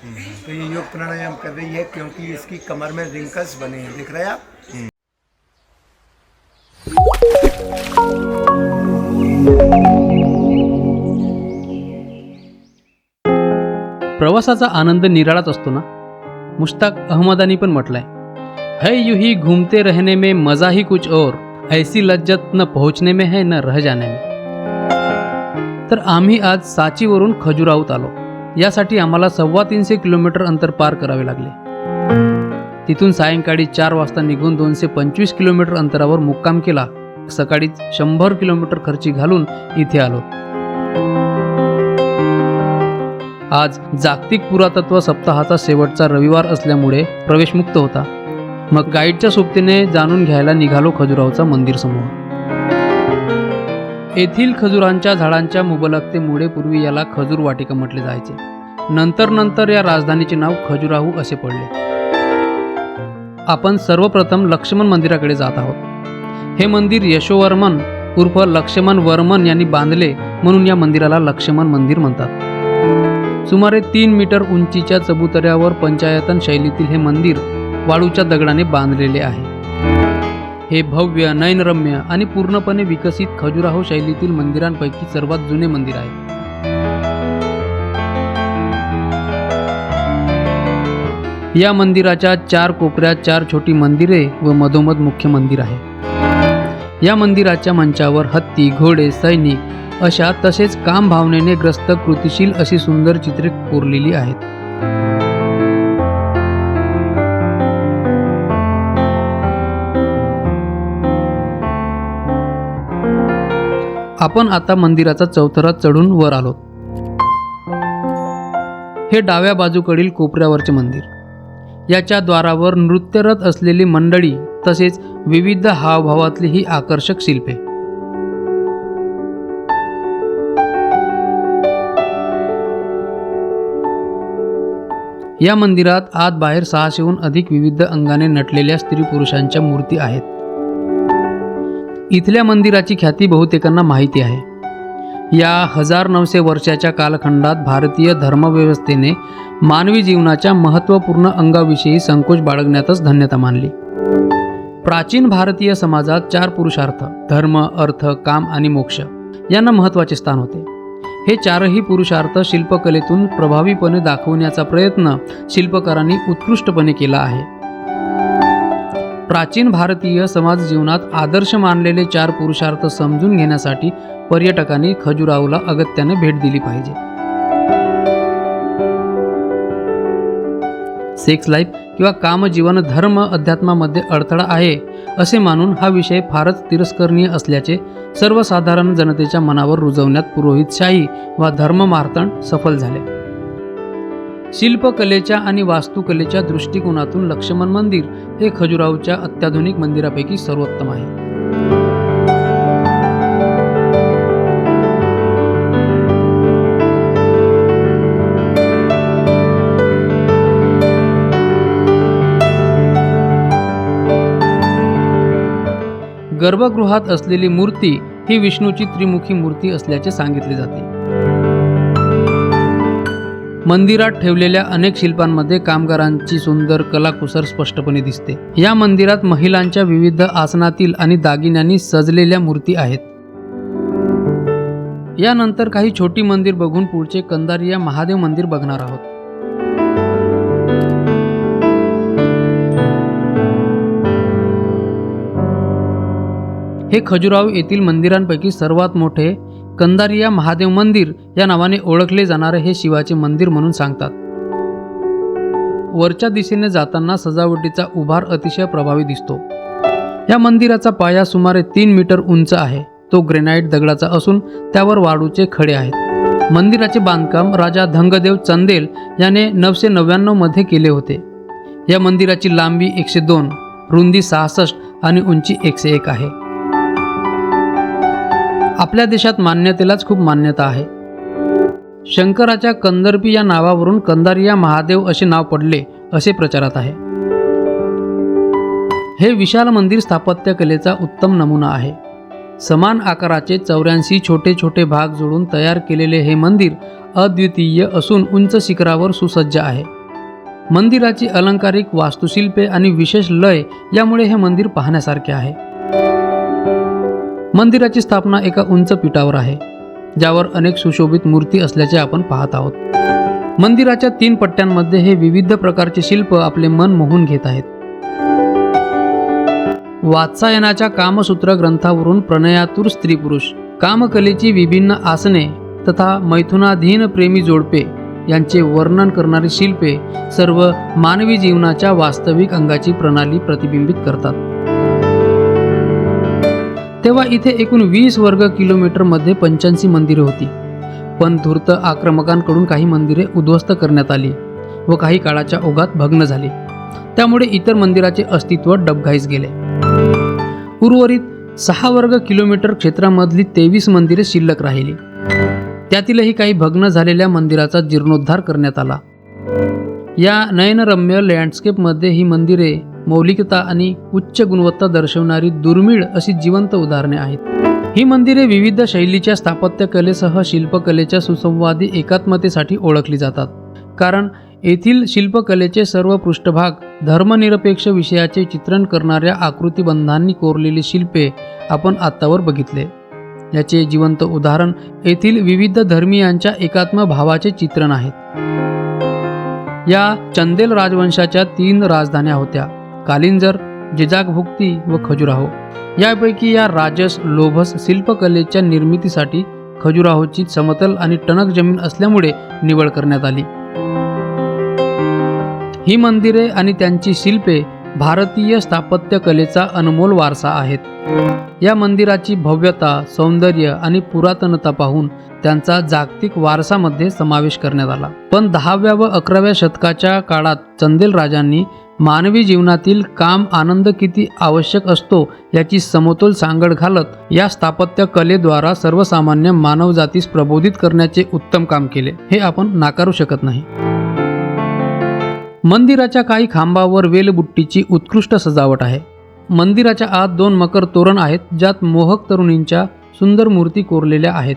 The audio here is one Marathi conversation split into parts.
तो ये योग प्राणायाम कर रही है क्योंकि इसकी कमर में रिंकल्स बने हैं। दिख रहे हैं आप? प्रवासाचा आनंद निराळाच असतो ना? मुश्ताक अहमदानी पण म्हटलंय. है यू ही घूमते रहने में मजा ही कुछ और ऐसी लज्जत न पोहोचने में है न रह जाने में. तर आम्ही आज साचीवरून खजुराऊत आलो. यासाठी आम्हाला सव्वा तीनशे किलोमीटर अंतर पार करावे लागले. तिथून सायंकाळी चार वाजता निघून दोनशे पंचवीस किलोमीटर अंतरावर मुक्काम केला. सकाळीच शंभर किलोमीटर खर्ची घालून इथे आलो. आज जागतिक पुरातत्व सप्ताहाचा शेवटचा रविवार असल्यामुळे प्रवेशमुक्त होता. मग गाईडच्या सोबतीने जाणून घ्यायला निघालो खजुरावचा मंदिर समूह येथील खजुरांच्या झाडांच्या मुबलकतेमुळे पूर्वी याला खजूर वाटिका म्हटले जायचे. नंतर नंतर या राजधानीचे नाव खजुराहू असे पडले. आपण सर्वप्रथम लक्ष्मण मंदिराकडे जात आहोत. हे मंदिर यशोवर्मन उर्फ लक्ष्मण वर्मन यांनी बांधले म्हणून या मंदिराला लक्ष्मण मंदिर म्हणतात. सुमारे तीन मीटर उंचीच्या चबुतऱ्यावर पंचायतन शैलीतील हे मंदिर वाळूच्या दगडाने बांधलेले आहे. हे भव्य नयनरम्य आणि पूर्णपणे विकसित खजुराहो शैलीतील मंदिरांपैकी सर्वात जुने मंदिर आहे. या मंदिराच्या चार कोपऱ्यात चार छोटी मंदिरे व मधोमध मुख्य मंदिर आहे. या मंदिराच्या मंचावर हत्ती घोडे सैनिक अशा तसेच काम भावनेने ग्रस्त कृतिशील अशी सुंदर चित्रे कोरलेली आहेत. आपण आता मंदिराचा चौथरा चढून वर आलो. हे डाव्या बाजूकडील कोपऱ्यावरचे मंदिर. याच्या द्वारावर नृत्यरत असलेली मंडळी तसेच विविध हावभावातली ही आकर्षक शिल्पे. या मंदिरात आत बाहेर सहाशेहून अधिक विविध अंगाने नटलेल्या स्त्री पुरुषांच्या मूर्ती आहेत. इथल्या मंदिराची ख्याती बहुतेकांना माहिती आहे. या हजार नऊशे वर्षाच्या कालखंडात भारतीय धर्मव्यवस्थेने मानवी जीवनाच्या महत्त्वपूर्ण अंगाविषयी संकोच बाळगण्यातच धन्यता मानली. प्राचीन भारतीय समाजात चार पुरुषार्थ धर्म अर्थ काम आणि मोक्ष यांना महत्त्वाचे स्थान होते. हे चारही पुरुषार्थ शिल्पकलेतून प्रभावीपणे दाखवण्याचा प्रयत्न शिल्पकारांनी उत्कृष्टपणे केला आहे. प्राचीन भारतीय समाज जीवनात आदर्श मानलेले चार पुरुषार्थ समजून घेण्यासाठी पर्यटकांनी खजुराहोला अगत्याने भेट दिली पाहिजे. सेक्स लाईफ किंवा कामजीवन धर्म अध्यात्मामध्ये अडथळा आहे असे मानून हा विषय फारच तिरस्करणीय असल्याचे सर्वसाधारण जनतेच्या मनावर रुजवण्यात पुरोहितशाही वा धर्ममार्तण सफल झाले. शिल्पकलेच्या आणि वास्तुकलेच्या दृष्टिकोनातून लक्ष्मण मंदिर हे खजुराहोच्या अत्याधुनिक मंदिरापैकी सर्वोत्तम आहे. गर्भगृहात असलेली मूर्ती ही विष्णूची त्रिमुखी मूर्ती असल्याचे सांगितले जाते. मंदिरात ठेवलेल्या अनेक शिल्पांमध्ये कामगारांची सुंदर कलाकुसर स्पष्टपणे दिसते. या मंदिरात महिलांच्या विविध आसनातील आणि दागिन्यांनी सजलेल्या मूर्ती आहेत. यानंतर काही छोटी मंदिर बघून पुढचे कंदारिया महादेव मंदिर बघणार आहोत. हे खजुराहो येथील मंदिरांपैकी सर्वात मोठे कंदारिया महादेव मंदिर या नावाने ओळखले जाणारे हे शिवाचे मंदिर म्हणून सांगतात. वरच्या दिशेने जाताना सजावटीचा उभार अतिशय प्रभावी दिसतो. या मंदिराचा पाया सुमारे तीन मीटर उंच आहे. तो ग्रेनाइट दगडाचा असून त्यावर वाळूचे खडे आहेत. मंदिराचे बांधकाम राजा धंगदेव चंदेल याने नऊशे नव्याण्णवमध्ये केले होते. या मंदिराची लांबी एकशे दोन रुंदी सहासष्ट आणि उंची एकशे एक आहे. आपल्या देशात मान्यतेलाच खूप मान्यता आहे. शंकराच्या कंदर्पी या नावावरून कंदारिया महादेव असे नाव पडले असे प्रचारात आहे. हे विशाल मंदिर स्थापत्यकलेचा उत्तम नमुना आहे. समान आकाराचे चौऱ्याऐंशी छोटे छोटे भाग जोडून तयार केलेले हे मंदिर अद्वितीय असून उंच शिखरावर सुसज्ज आहे. मंदिराची अलंकारिक वास्तुशिल्पे आणि विशेष लय यामुळे हे मंदिर पाहण्यासारखे आहे. मंदिराची स्थापना एका उंच पीठावर आहे ज्यावर अनेक सुशोभित मूर्ती असल्याचे आपण पाहत आहोत. मंदिराच्या तीन पट्ट्यांमध्ये हे विविध प्रकारचे शिल्प आपले मन मोहून घेत आहेत. वात्सायनाच्या कामसूत्र ग्रंथावरून प्रणयातूर स्त्री पुरुष कामकलेची विभिन्न आसने तथा मैथुनाधीन प्रेमी जोडपे यांचे वर्णन करणारी शिल्पे सर्व मानवी जीवनाच्या वास्तविक अंगाची प्रणाली प्रतिबिंबित करतात. तेव्हा इथे एकूण वीस वर्ग किलोमीटरमध्ये पंच्याऐंशी मंदिरे होती. पण धूर्त आक्रमकांकडून काही मंदिरे उद्ध्वस्त करण्यात आली व काही काळाच्या ओघात भग्न झाली. त्यामुळे इतर मंदिराचे अस्तित्व डबघाईस गेले. उर्वरित सहा वर्ग किलोमीटर क्षेत्रामधली तेवीस मंदिरे शिल्लक राहिली. त्यातीलही काही भग्न झालेल्या मंदिराचा जीर्णोद्धार करण्यात आला. या नयनरम्य लँडस्केपमध्ये ही मंदिरे मौलिकता आणि उच्च गुणवत्ता दर्शवणारी दुर्मिळ अशी जिवंत उदाहरणे आहेत. ही मंदिरे विविध शैलीच्या स्थापत्यकलेसह शिल्पकलेच्या सुसंवादी एकात्मतेसाठी ओळखली जातात. कारण येथील शिल्पकलेचे सर्व पृष्ठभाग धर्मनिरपेक्ष विषयाचे चित्रण करणाऱ्या आकृतीबंधांनी कोरलेली शिल्पे आपण आत्तावर बघितले. याचे जिवंत उदाहरण येथील विविध धर्मीयांच्या एकात्म भावाचे चित्रण आहेत या चंदेल राजवंशाच्या तीन राजधान्या होत्या. कालिंजर जिजागभुक्ती व खजुराहो. यापैकी या राजस लोभस शिल्पकलेच्या निर्मितीसाठी खजुराहोची समतल आणि टणक जमीन असल्यामुळे निवड करण्यात आली. ही मंदिरे आणि त्यांची शिल्पे भारतीय स्थापत्यकलेचा अनमोल वारसा आहेत. या मंदिराची भव्यता सौंदर्य आणि पुरातनता पाहून त्यांचा जागतिक वारसामध्ये समावेश करण्यात आला. पण दहाव्या व अकराव्या शतकाच्या काळात चंदेल राजांनी मानवी जीवनातील काम आनंद किती आवश्यक असतो याची समतोल सांगड घालत या स्थापत्य कलेद्वारा सर्वसामान्य मानवजातीस प्रबोधित करण्याचे उत्तम काम केले. हे आपण नाकारू शकत नाही. मंदिराच्या काही खांबावर वेलबुट्टीची उत्कृष्ट सजावट आहे. मंदिराच्या आत दोन मकर तोरण आहेत ज्यात मोहक तरुणींच्या सुंदर मूर्ती कोरलेल्या आहेत.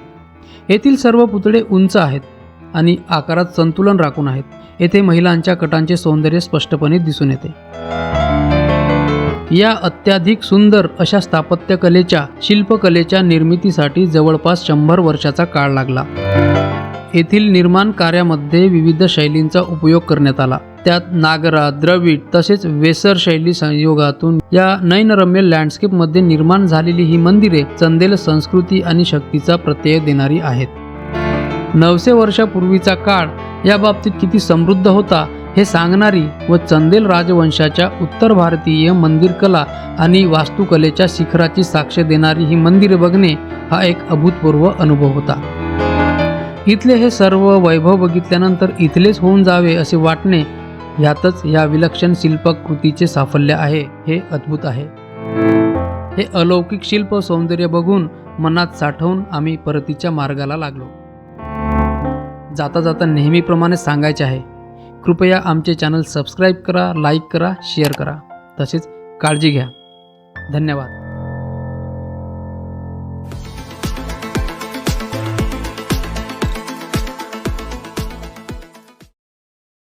येथील सर्व पुतळे उंच आहेत आणि आकारात संतुलन राखून आहेत. येथे महिलांच्या कटांचे सौंदर्य स्पष्टपणे दिसून येते. या अत्याधिक सुंदर अशा स्थापत्यकलेच्या शिल्पकलेच्या निर्मितीसाठी जवळपास शंभर वर्षाचा काळ लागला. येथील निर्माण कार्यामध्ये विविध शैलींचा उपयोग करण्यात आला. त्यात नागरा द्रविड तसेच वेसर शैली संयोगातून या नयनरम्य लँडस्केपमध्ये निर्माण झालेली ही मंदिरे चंदेल संस्कृती आणि शक्तीचा प्रत्यय देणारी आहेत. नऊशे वर्षापूर्वीचा काळ या बाबतीत किती समृद्ध होता हे सांगणारी व चंदेल राजवंशाच्या उत्तर भारतीय मंदिर कला आणि वास्तुकलेच्या शिखराची साक्ष देणारी ही मंदिरे बघणे हा एक अभूतपूर्व अनुभव होता. इथले हे सर्व वैभव बघितल्यानंतर इथलेच होऊन जावे असे वाटणे यातच या विलक्षण शिल्पकृतीचे साफल्य आहे हे अद्भुत आहे. हे अलौकिक शिल्प सौंदर्य बघून मनात साठवून आम्ही परतीच्या मार्गाला लागलो. जाता जाता नेहमीप्रमाणे सांगायचे आहे कृपया आमचे चॅनल सबस्क्राईब करा लाईक करा शेअर करा. तसेच काळजी घ्या. धन्यवाद.